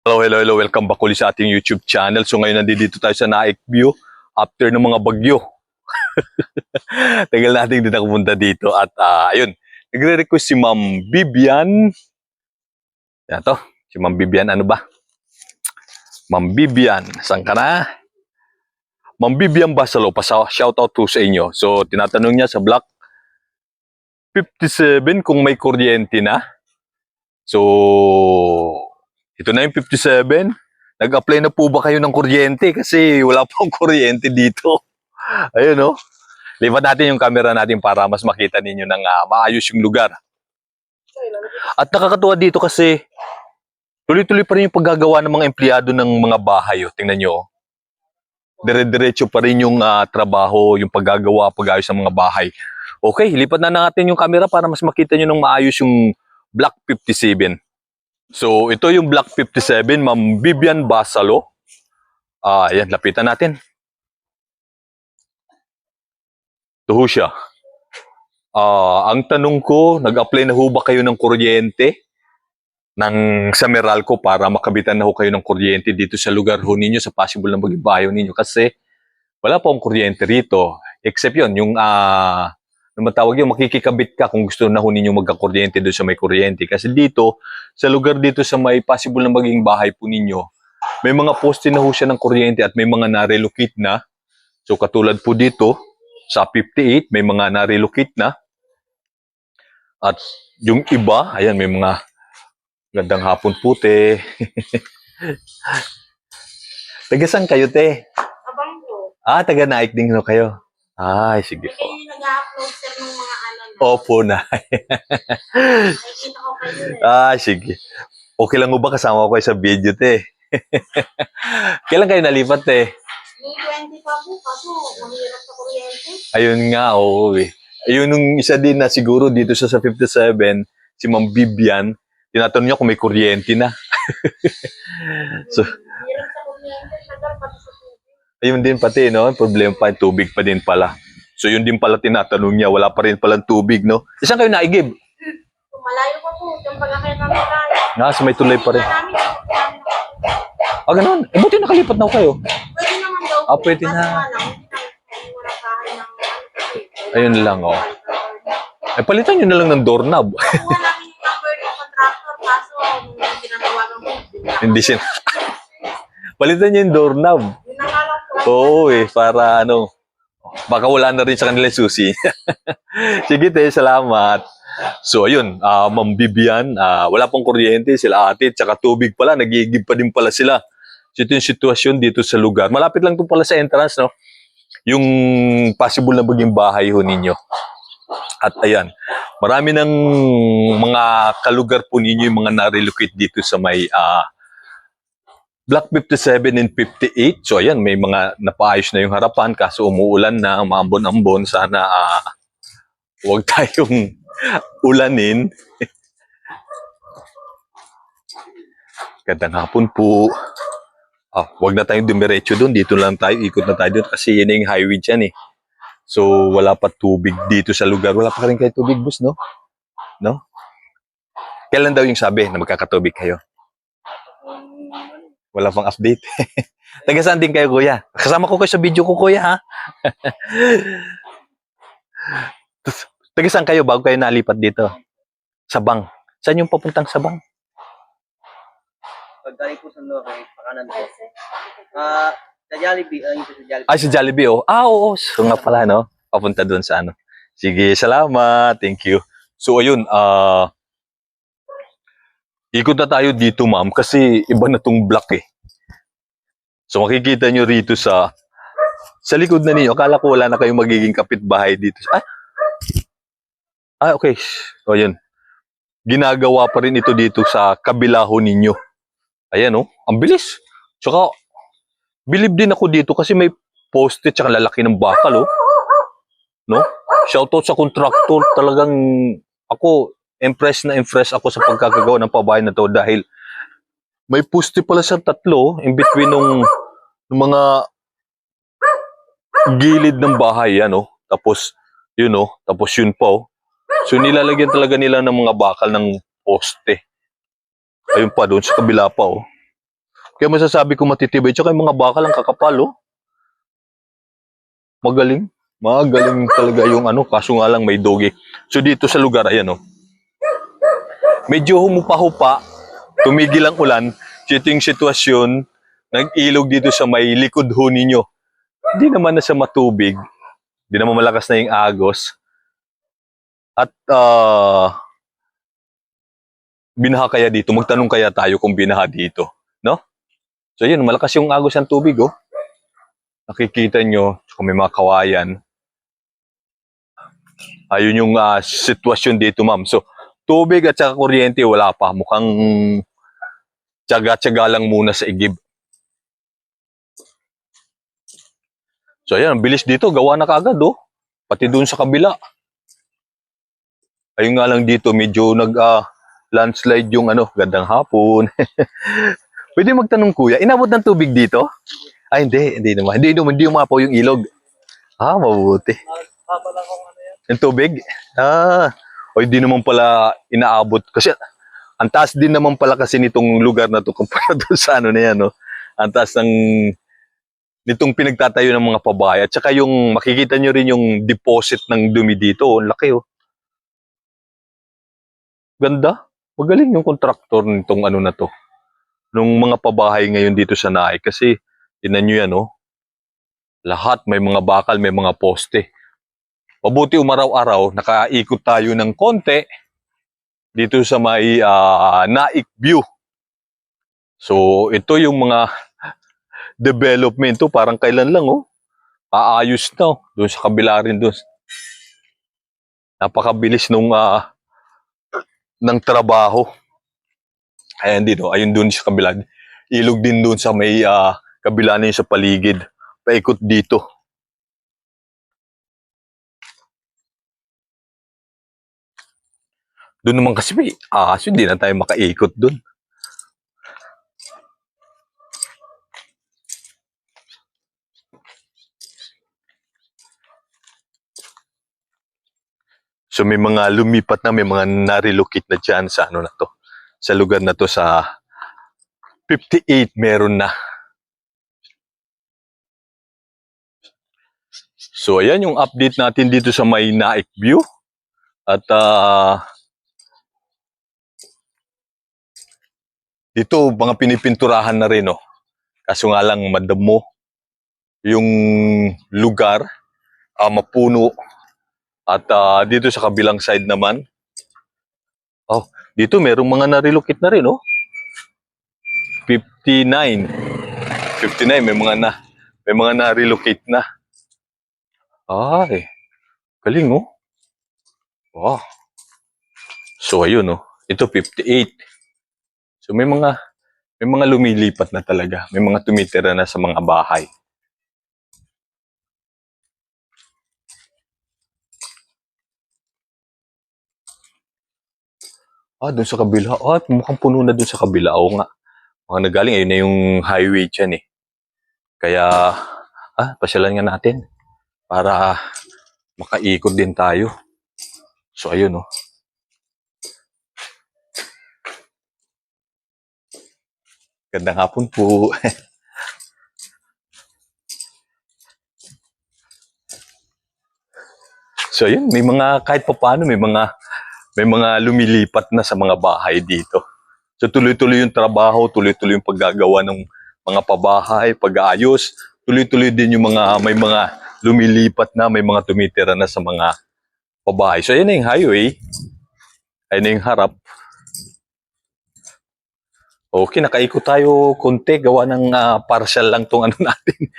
Hello, hello, hello. Welcome back ulit sa ating YouTube channel. So ngayon nandito tayo sa Naik View after ng mga bagyo. Tagal natin din nakapunta dito at ah, ayun, nagre-request si Ma'am Bibian. Yan to, si Ma'am Bibian ano ba? Ma'am Bibian, saan ka na? Ma'am Bibian Basalo, pa shoutout to sa inyo. So tinatanong niya sa block 57 kung may kuryente na. So, ito na yung 57. Nag-apply na po ba kayo ng kuryente? Kasi wala pong kuryente dito. Ayun, no? Lipat natin yung camera natin para mas makita ninyo ng ah, maayos yung lugar. At nakakatuwa dito kasi tuloy-tuloy pa rin yung paggagawa ng mga empleyado ng mga bahay. Oh. Tingnan nyo. oh. Dire-diretso pa rin yung ah, trabaho, yung paggagawa, pag-ayos ng mga bahay. Okay, lipat na natin yung camera para mas makita nyo ng maayos yung Block 57. So, ito yung Block 57, Ma'am Vivian Basalo. Ah, ayan, lapitan natin. Ito ho siya. Ah, ang tanong ko, nag-apply na ho ba kayo ng kuryente ng sa Meralco para makabitan na ho kayo ng kuryente dito sa lugar ho ninyo, sa possible na maging bayo ninyo? Kasi wala pa akong kuryente rito. Except yun, yung ah, ano matawag yun, makikikabit ka kung gusto na ho ninyo magkakuryente doon sa may kuryente. Kasi dito, sa lugar dito sa may possible na maging bahay po ninyo, may mga poste na ho siya ng kuryente at may mga na-relocate na. So katulad po dito, sa 58, may mga na-relocate na. At yung iba, ayan, may mga gandang hapon puti. taga saan kayo, te? Abang po. Ah, taga Naik din ho kayo. Ay, sige po. Sir ng mga ano na. Opo na. Nakikita ko kayo eh. ah, sige. Okay lang mo ba kasama ko kayo sa video, te? Kailan kayo nalipat, te? May 20 pa po, kaso mahirap sa kuryente. Ayun nga, oo eh. Ayun nung isa din na siguro dito sa, sa 57, si Ma'am Bibian, tinatanong niya kung may kuryente na. So- Mahirap sa kuryente, tagal pati sa tubig. Ayun din pati, no? Problema pa, tubig pa din pala. So yun din pala tinatanong niya, wala pa rin palang tubig, no? Isang kayo naigib? Malayo pa po, yung pag-akit ng malayo. Ah, sa may tulay pa rin. Namin, namin, Ah, ganun. Eh, buti nakalipat na ako kayo. Pwede naman daw Ah, pwede na. namin ng ano. Ayun lang, oh. Eh, palitan nyo na lang ng doorknob. Kuha namin yung number ng contractor, kaso nung ginagawagan mo, Hindi siya. palitan nyo yung doorknob. Oo eh, para ano, baka wala na rin sa kanila susi. Sige te, salamat. So ayun, ah Ma'am Bibian, ah, wala pong kuryente, sila ate, tsaka tubig pala, nagigib pa din pala sila. So ito yung sitwasyon dito sa lugar. Malapit lang to pala sa entrance, no? Yung possible na maging bahay ho ninyo. At ayan, marami ng mga kalugar po ninyo yung mga na-relocate dito sa may ah, Block 57 and 58. So ayan, may mga napaayos na yung harapan kaso umuulan na, maambon-ambon. Sana ah, huwag tayong ulanin. Gandang hapon po. Ah, huwag na tayong dumiretso doon. Dito lang tayo, ikot na tayo doon kasi yun yung highway dyan eh. So wala pa tubig dito sa lugar. Wala pa rin kayo tubig, boss, no? No? Kailan daw yung sabi na magkakatubig kayo? Wala pang update. Taga saan din kayo, kuya? Kasama ko kayo sa video ko, kuya, ha? Taga saan kayo bago kayo nalipat dito? Sabang. Saan yung papuntang Sabang? Pagdali po sa Norway, pakanan po. Ah, sa Jollibee, ayun po sa Jollibee. Ay, si Jollibee, oh. Ah, oo. So nga pala, no? Papunta doon sa ano. Sige, salamat. Thank you. So, ayun, ah... ikot na tayo dito, ma'am, kasi iba na tong block eh. So, makikita nyo rito sa... Sa likod na ninyo, akala ko wala na kayong magiging kapitbahay dito. Ah, ah okay. So, ayun. Ginagawa pa rin ito dito sa kabila ho ninyo. Ayan, oh. Ang bilis. Tsaka, bilib din ako dito kasi may poste tsaka lalaki ng bakal, oh. No? Shoutout sa contractor. Talagang ako, impressed na impressed ako sa pagkakagawa ng pabahay na to dahil may poste pala sa tatlo in between ng, ng mga gilid ng bahay, yan, oh. Tapos, yun, oh. Tapos yun pa, oh. So, nilalagyan talaga nila ng mga bakal ng poste. Ayun pa, doon sa kabila pa, oh. Kaya masasabi ko matitibay. Tsaka yung mga bakal ang kakapal, oh. Magaling. Magaling talaga yung ano, kaso nga lang may dogi. So dito sa lugar, ayan, oh. Medyo humupa-hupa, tumigil ang ulan. Ito sitwasyon, nag-ilog dito sa may likod ho ninyo. Hindi naman na sa matubig. Hindi naman malakas na yung agos. At ah binaha kaya dito? Magtanong kaya tayo kung binaha dito, no? So yun, malakas yung agos ng tubig, oh. Nakikita nyo, kung may mga kawayan. Ayun yung ah, sitwasyon dito, ma'am. So, tubig at saka kuryente, wala pa. Mukhang tsaga-tsaga lang muna sa igib. So ayan, bilis dito, gawa na kagad oh. Pati doon sa kabila. Ayun nga lang dito, medyo nag ah, landslide yung ano, gandang hapon. Pwede magtanong kuya, inabot ng tubig dito? Ay hindi, hindi naman. Hindi naman, hindi umapaw yung ilog. Ah, mabuti. Haba lang kung ano yan. Yung tubig? Ah, o hindi naman pala inaabot. Kasi ang taas din naman pala kasi nitong lugar na to kumpara doon sa ano na yan, no? Ang taas ng nitong pinagtatayo ng mga pabahay. At saka yung makikita nyo rin yung deposit ng dumi dito. Ang laki, oh. Ganda. Magaling yung kontraktor nitong ano na to. Nung mga pabahay ngayon dito sa Naik. Kasi, tinan nyo yan, oh. Lahat may mga bakal, may mga poste. Mabuti umaraw-araw, nakaikot tayo ng konti dito sa may ah, Naik View. So, ito yung mga development to, parang kailan lang, oh. Aayos na, oh. Doon sa kabila rin doon. Napakabilis nung ah, ng trabaho. Ayan dito, ayun doon sa kabila. Ilog din doon sa may ah, kabila na sa paligid. Paikot dito. Doon naman kasi may aso, hindi na tayo makaikot doon. So may mga lumipat na, may mga narilocate na dyan sa ano na to. Sa lugar na to sa 58 meron na. So ayan yung update natin dito sa may Naik View. At ah dito mga pinipinturahan na rin oh. Kaso nga lang madamo yung lugar, ah, mapuno. At ah, dito sa kabilang side naman, oh, dito merong mga narilocate na rin oh. 59. 59 may mga na may mga na-relocate na. Ay, galing oh. Wow. So ayun oh, ito 58. So may mga may mga lumilipat na talaga. May mga tumitira na sa mga bahay. Ah, doon sa kabila. Ah, mukhang puno na doon sa kabila. Oo nga. Mga nagaling, ayun na yung highway dyan eh. Kaya, ah, pasyalan nga natin. Para makaikot din tayo. So, ayun oh. Gandang hapon po. so, ayun, may mga, kahit pa paano, may mga, may mga lumilipat na sa mga bahay dito. So, tuloy-tuloy yung trabaho, tuloy-tuloy yung paggagawa ng mga pabahay, pag-aayos, tuloy-tuloy din yung mga, may mga lumilipat na, may mga tumitira na sa mga pabahay. So, ayan na yung highway. Ayan na yung harap. Okay, nakaikot tayo konti. Gawa ng ah, partial lang tong ano natin.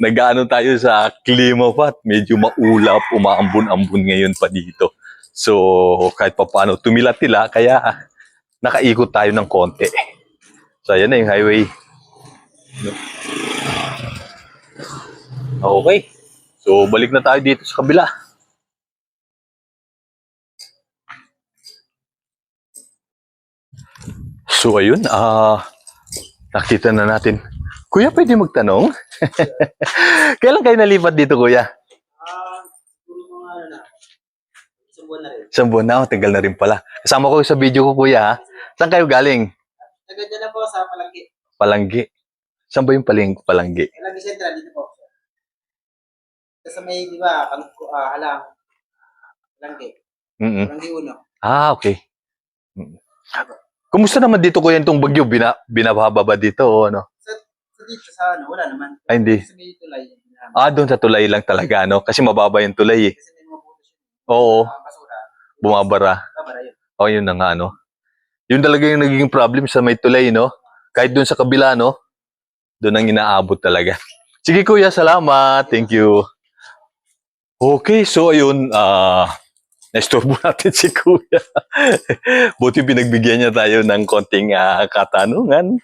Nag-ano tayo sa klima pa. Medyo maulap, umaambon-ambon ngayon pa dito. So, kahit pa paano, tumila-tila. Kaya, nakaikot tayo ng konti. So, ayan na yung highway. Okay. So, balik na tayo dito sa kabila. So ayun, ah nakita na natin. Kuya, pwede magtanong? Kailan kayo nalipat dito, kuya? Siguro mga. Isang buwan na rin. Isang buwan na, oh, tagal na rin pala. Kasama ko sa video ko, kuya. ha? Saan kayo galing? Taga dyan na po sa palagi. Palanggi. Saan ba yung paling palanggi? Yung Langgi Central, dito po. Sa may, di ba, kal- ah, alang, Langgi. Mm-mm. Langgi Uno. Ah, okay. Mm. Kumusta naman dito kuya itong bagyo? Bina, binababa dito o ano? So dito sa ano, wala naman. Ay, hindi. Sa may tulay. Ah, doon sa tulay lang talaga, no? Kasi mababa yung tulay eh. Kasi may mga butas yun. Oo, basura. bumabara. Kabara yun. O, yun na nga, no? Yun talaga yung nagiging problem sa may tulay, no? Kahit doon sa kabila, no? Doon ang inaabot talaga. Sige, kuya, salamat. Thank you. Okay, so ayun, ah, naistorbo natin si kuya. Buti pinagbigyan niya tayo ng konting ah, katanungan.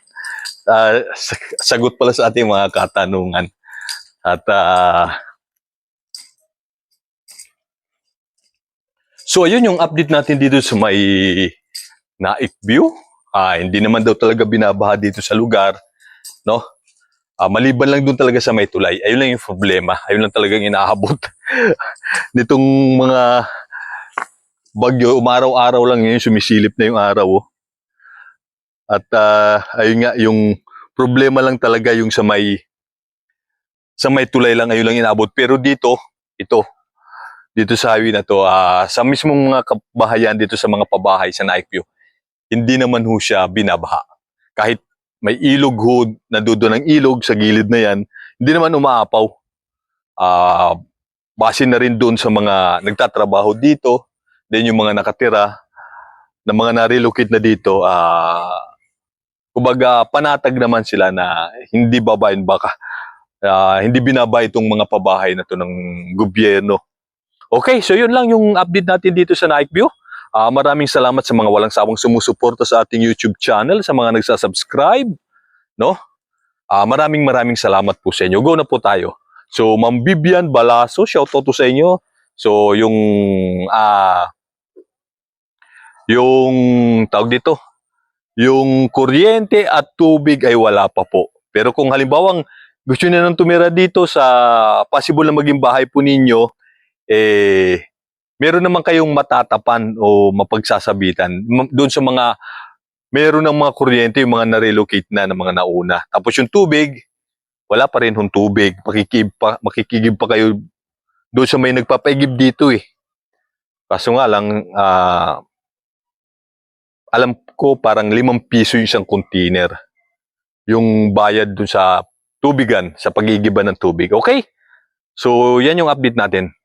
Sag- sagot pala sa ating mga katanungan. At ah, So ayun yung update natin dito sa may Naik View. Ah, hindi naman daw talaga binabaha dito sa lugar, no? Ah, maliban lang doon talaga sa may tulay. Ayun lang yung problema. Ayun lang talagang inaabot nitong mga bagyo. Umaraw-araw lang yun, sumisilip na yung araw. Oh. At ah, ayun nga, yung problema lang talaga yung sa may sa may tulay lang, ayun lang inaabot. Pero dito, ito, dito sa highway na to, ah, sa mismong mga kabahayan dito sa mga pabahay sa Naik View, hindi naman ho siya binabaha. Kahit may ilog ho, nadudo ng ilog sa gilid na yan, hindi naman umaapaw. Ah, base na rin doon sa mga nagtatrabaho dito, then yung mga nakatira, na mga na-relocate na dito, ah, kumbaga panatag naman sila na hindi babayin baka, ah, hindi binaba itong mga pabahay na to ng gobyerno. Okay, so yun lang yung update natin dito sa Nike View. Ah, maraming salamat sa mga walang sawang sumusuporta sa ating YouTube channel, sa mga nagsasubscribe, no? Ah, maraming maraming salamat po sa inyo. Go na po tayo. So, Ma'am Vivian Balaso, shoutout to sa inyo. So, yung ah yung tawag dito, yung kuryente at tubig ay wala pa po. Pero kung halimbawang gusto niyo nang tumira dito sa possible na maging bahay po ninyo, eh, meron naman kayong matatapan o mapagsasabitan doon sa mga meron ng mga kuryente yung mga na-relocate na ng mga nauna. Tapos yung tubig, wala pa rin yung tubig. Makikib pa, makikigib pa kayo doon sa may nagpapaigib dito eh. Kaso nga lang, ah, alam ko parang limang piso yung isang container. Yung bayad doon sa tubigan, sa pagigiban ng tubig. Okay? So, yan yung update natin.